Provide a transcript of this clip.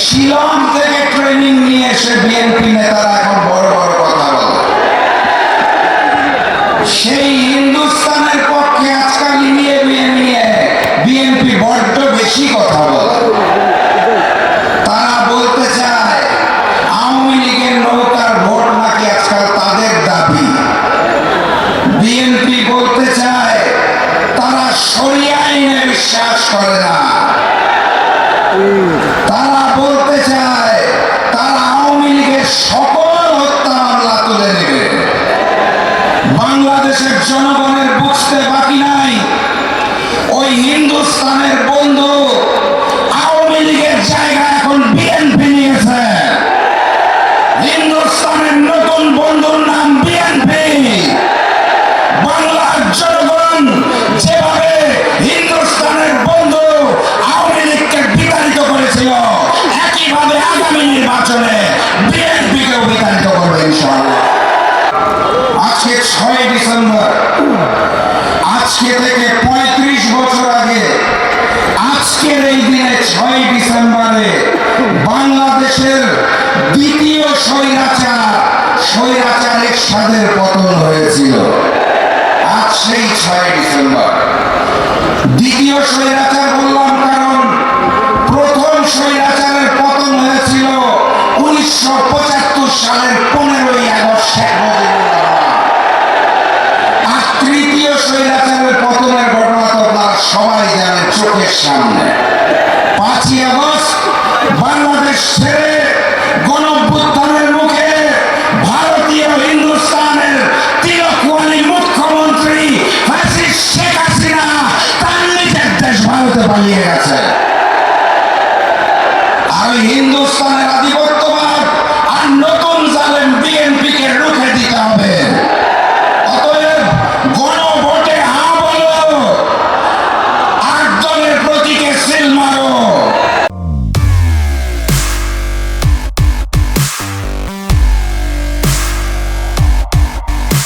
শিলং থেকে ট্রেনিং নিয়ে এসে বিএনপি নেতারা এখন বড় বড় কথা বলে। সেই হিন্দুস্তানের পক্ষে আজকাল নিয়ে নিয়ে বিএনপি বড্ড বেশি কথা বলে। তারা বলতে চায়, আওয়ামী লীগের নৌকার ভোট নাকি আজকাল তাদের দাবি? বিএনপি বলতে চায়, তারা সরিয়া আইনে বিশ্বাস করে না। জনগণের বুঝতে বাকি নাই। ওই হিন্দুস্তানের বন্ধু আওয়ামী লীগের জায়গা এখন বিএনপি নিয়েছে। হিন্দুস্তানের নতুন বন্ধুর নাম বিএনপি বাংলার জনগণ যেভাবে হিন্দুস্তানের বন্ধু আওয়ামী লীগকে বিতাড়িত করেছিল, একইভাবে আগামী নির্বাচনে বিএনপিকেও বিতাড়িত করবে ইনশাআল্লাহ। ছয় ডিসেম্বর। আজকে থেকে পঁয়ত্রিশ বছর আগে, আজকের এই দিনে ছয় ডিসেম্বরে বাংলাদেশের দ্বিতীয় স্বৈরাচার স্বৈরাচার এরশাদের পতন হয়েছিল। আজ সেই ছয় ডিসেম্বর। দ্বিতীয় স্বৈরাচার বললাম কারণ প্রথম স্বৈরাচারের পতন হয়েছিল উনিশশো ঘটনা তো সবাই চোখের সামনে। পাঁচই আগস্ট বাংলাদেশ ছেড়ে ভারতীয় হিন্দুস্তানের মুখ্যমন্ত্রী শেখ হাসিনা ভারতে গেছে। আর হিন্দুস্তানের আধিপত্য